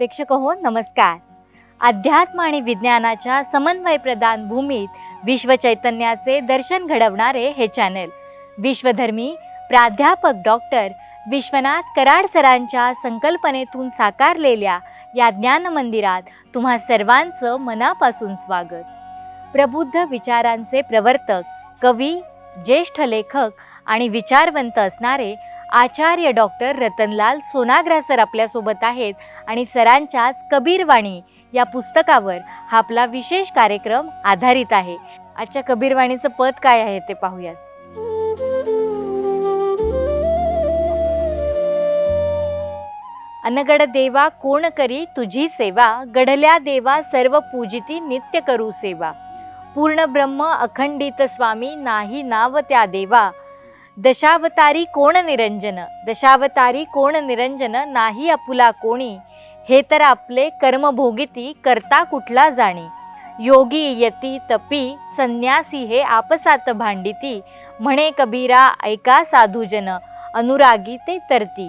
प्रेक्षक हो नमस्कार. अध्यात्म आणि विज्ञानाच्या समन्वय प्रदान भूमीत विश्व चैतन्याचे दर्शन घडवणारे हे चॅनेल विश्वधर्मी प्राध्यापक डॉक्टर विश्वनाथ कराड सरांच्या संकल्पनेतून साकारलेल्या या ज्ञान मंदिरात तुम्हा सर्वांचं मनापासून स्वागत. प्रबुद्ध विचारांचे प्रवर्तक कवी ज्येष्ठ लेखक आणि विचारवंत असणारे आचार्य डॉक्टर रतनलाल सोनाग्रा सर आपल्यासोबत आहेत आणि सरांच्याच कबीरवाणी या पुस्तकावर हा आपला विशेष कार्यक्रम आधारित आहे. आजच्या कबीरवाणीचं पद काय आहे ते पाहूयात. अनगड देवा कोण करी तुझी सेवा? गढल्या देवा सर्व पूजिती नित्य करू सेवा. पूर्ण ब्रह्म अखंडित स्वामी नाही नाव त्या देवा. दशावतारी कोण निरंजन? दशावतारी कोण निरंजन? नाही अपुला कोणी? हे तर आपले कर्मभोगिती करता कुठला जाणी? योगी यती तपी संन्यासी हे आपसात भांडिती. म्हणे कबीरा ऐका साधूजन अनुरागी ते तरती.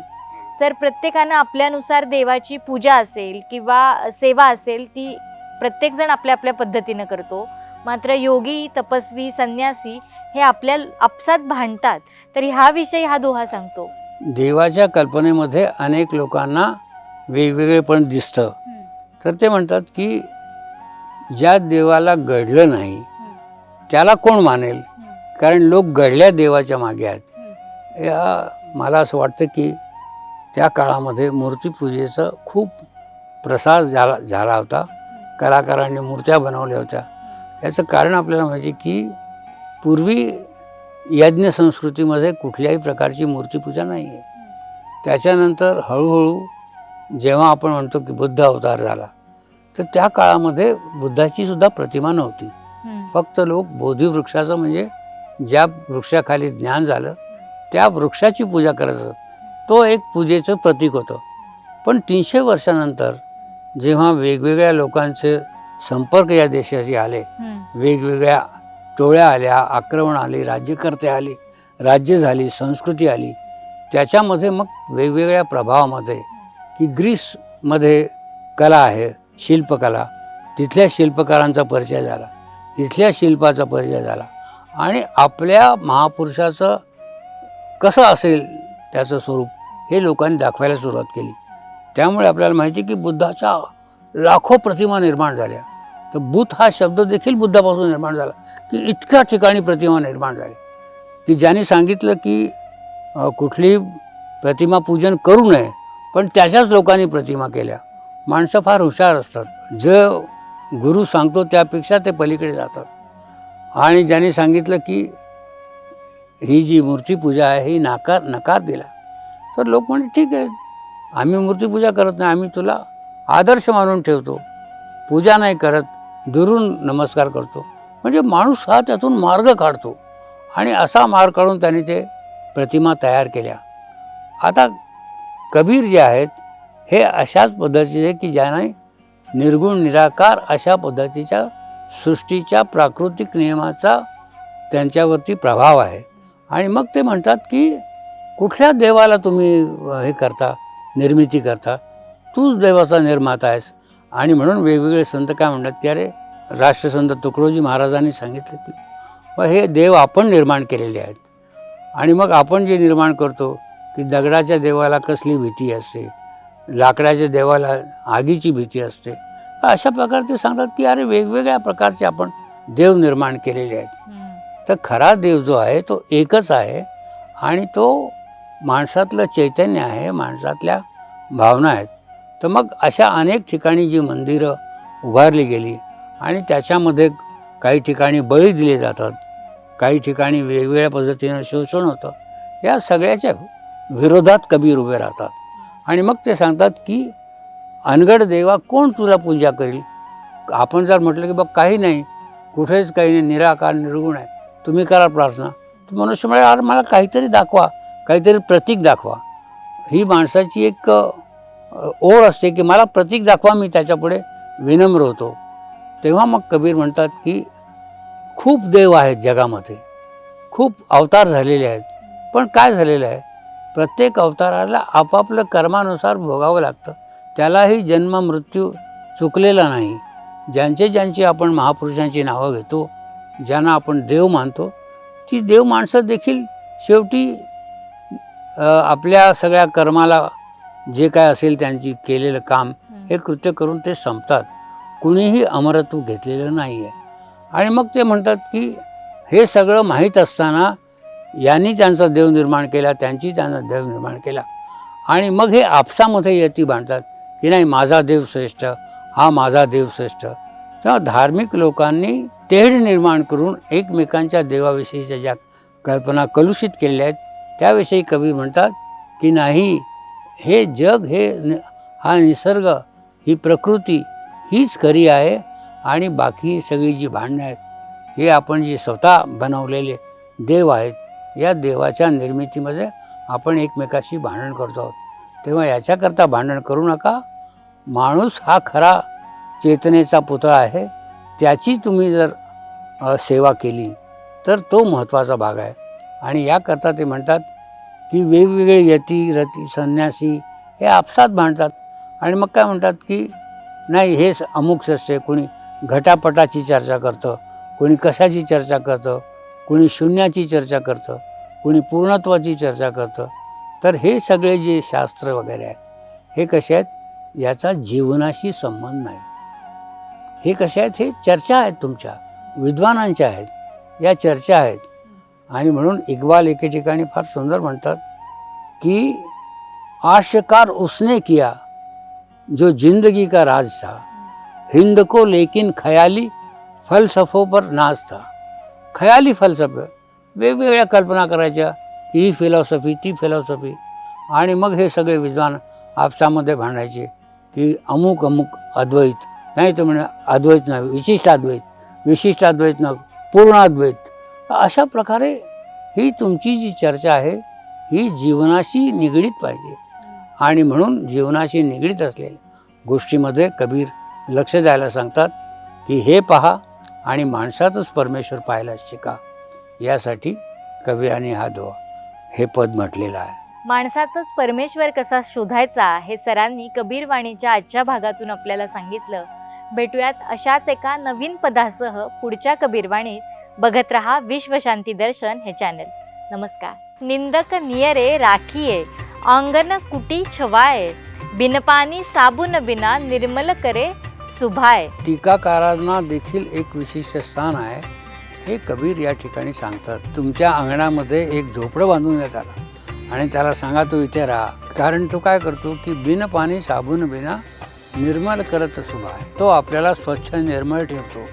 सर प्रत्येकानं आपल्यानुसार देवाची पूजा असेल किंवा सेवा असेल ती प्रत्येकजण आपल्या आपल्या पद्धतीनं करतो. मात्र योगी तपस्वी संन्यासी हे आपल्या आपसात भांडतात. तर हा विषय हा दोहा सांगतो. देवाच्या कल्पनेमध्ये अनेक लोकांना वेगवेगळेपण दिसतं. तर ते म्हणतात की ज्या देवाला घडलं नाही त्याला कोण मानेल? कारण लोक घडल्या देवाच्या मागे आहेत. या मला असं वाटतं की त्या काळामध्ये मूर्तीपूजेचं खूप प्रसार झाला झाला होता. कलाकारांनी मूर्त्या बनवल्या होत्या. याचं कारण आपल्याला माहिती की पूर्वी यज्ञ संस्कृतीमध्ये कुठल्याही प्रकारची मूर्तीपूजा नाही आहे. त्याच्यानंतर हळूहळू जेव्हा आपण म्हणतो की बुद्ध अवतार झाला तर त्या काळामध्ये बुद्धाची सुद्धा प्रतिमा नव्हती. फक्त लोक बोधिवृक्षाचं म्हणजे ज्या वृक्षाखाली ज्ञान झालं त्या वृक्षाची पूजा करायचं. तो एक पूजेचं प्रतीक होतं. पण तीनशे वर्षानंतर जेव्हा वेगवेगळ्या लोकांचे संपर्क या देशाशी आले वेगवेगळ्या टोळ्या आल्या आक्रमण आली राज्यकर्ते आली राज्य झाली संस्कृती आली. त्याच्यामध्ये मग वेगवेगळ्या प्रभावामध्ये की ग्रीसमध्ये कला आहे शिल्पकला. तिथल्या शिल्पकारांचा परिचय झाला इथल्या शिल्पाचा परिचय झाला. आणि आपल्या महापुरुषाचं कसं असेल त्याचं स्वरूप हे लोकांनी दाखवायला सुरुवात केली. त्यामुळे आपल्याला माहिती की बुद्धाच्या लाखो प्रतिमा निर्माण झाल्या. तर बुथ हा शब्द देखील बुद्धापासून निर्माण झाला की इतक्या ठिकाणी प्रतिमा निर्माण झाली. की ज्याने सांगितलं की कुठली प्रतिमा पूजन करू नये पण त्याच्याच लोकांनी प्रतिमा केल्या. माणसं फार हुशार असतात. जे गुरु सांगतो त्यापेक्षा ते पलीकडे जातात. आणि ज्याने सांगितलं की ही जी मूर्तीपूजा आहे ही नाकार नकार दिला. तर लोक म्हणजे ठीक आहे आम्ही मूर्तीपूजा करत नाही आम्ही तुला आदर्श मानून ठेवतो. पूजा नाही करत दुरून नमस्कार करतो. म्हणजे माणूस हा त्यातून मार्ग काढतो. आणि असा मार्ग काढून त्यांनी ते प्रतिमा तयार केल्या. आता कबीर जे आहेत हे अशाच पद्धतीचे की ज्याने निर्गुण निराकार अशा पद्धतीच्या सृष्टीच्या प्राकृतिक नियमाचा त्यांच्यावरती प्रभाव आहे. आणि मग ते म्हणतात की कुठल्या देवाला तुम्ही हे करता निर्मिती करता? तूच देवाचा निर्माता आहेस. आणि म्हणून वेगवेगळे संत काय म्हणतात की अरे राष्ट्रसंत तुकडोजी महाराजांनी सांगितलं की "व हे देव आपण निर्माण केलेले आहेत. आणि मग आपण जे निर्माण करतो की दगडाच्या देवाला कसली भीती असते लाकडाच्या देवाला आगीची भीती असते. अशा प्रकारे ते सांगतात की अरे वेगवेगळ्या प्रकारचे आपण देव निर्माण केलेले आहेत. तर खरा देव जो आहे तो एकच आहे आणि तो माणसातलं चैतन्य आहे माणसातल्या भावना आहेत. तर मग अशा अनेक ठिकाणी जी मंदिरं उभारली गेली आणि त्याच्यामध्ये काही ठिकाणी बळी दिले जातात काही ठिकाणी वेगवेगळ्या पद्धतीनं शोषण होतं या सगळ्याच्या विरोधात कबीर उभे राहतात. आणि मग ते सांगतात की अनगड देवा कोण तुला पूजा करील? आपण जर म्हटलं की बघ काही नाही कुठेच काही नाही निराकार निर्गुण आहे तुम्ही करा प्रार्थना. तर मनुष्य म्हणजे अरे मला काहीतरी दाखवा काहीतरी प्रतीक दाखवा. ही माणसाची एक ओढ असते की मला प्रतीक दाखवा मी त्याच्यापुढे विनम्र होतो. तेव्हा मग कबीर म्हणतात की खूप देव आहेत जगामध्ये. खूप अवतार झालेले आहेत. पण काय झालेलं आहे? प्रत्येक अवताराला आपापलं कर्मानुसार भोगावं लागतं. त्यालाही जन्म मृत्यू चुकलेला नाही. ज्यांचे ज्यांची आपण महापुरुषांची नावं घेतो ज्यांना आपण देव मानतो ती देव माणसं देखील शेवटी आपल्या सगळ्या कर्माला जे काय असेल त्यांची केलेलं काम हे कृत्य करून ते संपतात. कुणीही अमरत्व घेतलेलं नाही आहे आणि मग ते म्हणतात की हे सगळं माहीत असताना यांनी त्यांचा देव निर्माण केला त्यांची त्यांना देव निर्माण केला. आणि मग हे आपसामध्ये यती बांधतात की नाही माझा देव श्रेष्ठ हा माझा देव श्रेष्ठ. तेव्हा धार्मिक लोकांनी तेढ निर्माण करून एकमेकांच्या देवाविषयीच्या ज्या कल्पना कलुषित केलेल्या आहेत त्याविषयी कवी म्हणतात की नाही हे जग हे हा निसर्ग ही प्रकृती हीच खरी आहे आणि बाकी सगळी जी भांडणं आहेत हे आपण जी स्वतः बनवलेले देव आहेत या देवाच्या निर्मितीमध्ये आपण एकमेकाशी भांडण करतो आहोत. तेव्हा याच्याकरता भांडण करू नका. माणूस हा खरा चेतनेचा पुतळा आहे. त्याची तुम्ही जर सेवा केली तर तो महत्त्वाचा भाग आहे. आणि याकरता ते म्हणतात की वेगवेगळे यती रती संन्यासी हे आपसात भांडतात. आणि मग काय म्हणतात की नाही हे स- अमुक श्रेष्ठ आहे. कोणी घटापटाची चर्चा करतं कोणी कशाची चर्चा करतं कोणी शून्याची चर्चा करतं कोणी पूर्णत्वाची चर्चा करतं. तर हे सगळे जे शास्त्र वगैरे आहेत हे कसे आहेत? याचा जीवनाशी संबंध नाही. हे कसे आहेत? हे चर्चा आहेत तुमच्या विद्वानांच्या आहेत. या चर्चा आहेत. आणि म्हणून इकबाल एके ठिकाणी फार सुंदर म्हणतात की आश्यकार उसने किया जो जिंदगी का राज था। हिंद को लेकिन खयाली फलसफों पर नाज था। खयाली फलसफे वेगवेगळ्या कल्पना करायच्या ही फिलॉसॉफी ती फिलॉसॉफी। आणि मग हे सगळे विद्वान आपसामध्ये भांडायचे की अमुक अमुक अद्वैत. नाही तर म्हणे अद्वैत नाही विशिष्टाद्वैत विशिष्टाद्वैत न पूर्णाद्वैत अशा प्रकारे ही तुमची जी चर्चा आहे ही जीवनाशी निगडीत पाहिजे. आणि म्हणून जीवनाशी निगडीत असलेल्या गोष्टीमध्ये कबीर लक्ष द्यायला सांगतात की हे पहा आणि माणसातच परमेश्वर पाहायला शिका. यासाठी कबीराने हा दो हे पद म्हटलेलं आहे. माणसातच परमेश्वर कसा शोधायचा हे सरांनी कबीरवाणीच्या आजच्या भागातून आपल्याला सांगितलं. भेटूयात अशाच एका नवीन पदासह पुढच्या कबीरवाणीत. बघत रहा विश्वशांती दर्शन हे चॅनल. नमस्कार. निंदक नियरे राखीये अंगण कुटी छवाये बिन साबून बिना निर्मल करे सुभाय. टीकाकारांना देखील एक विशिष्ट स्थान आहे. हे कबीर या ठिकाणी सांगतात. तुमच्या अंगणामध्ये एक झोपडं बांधून देत आला आणि त्याला सांगा तू इथे राहा. कारण तो काय करतो की बिन पाणी साबून बिना निर्मल करत सुभाय. तो आपल्याला स्वच्छ निर्मळ ठेवतो.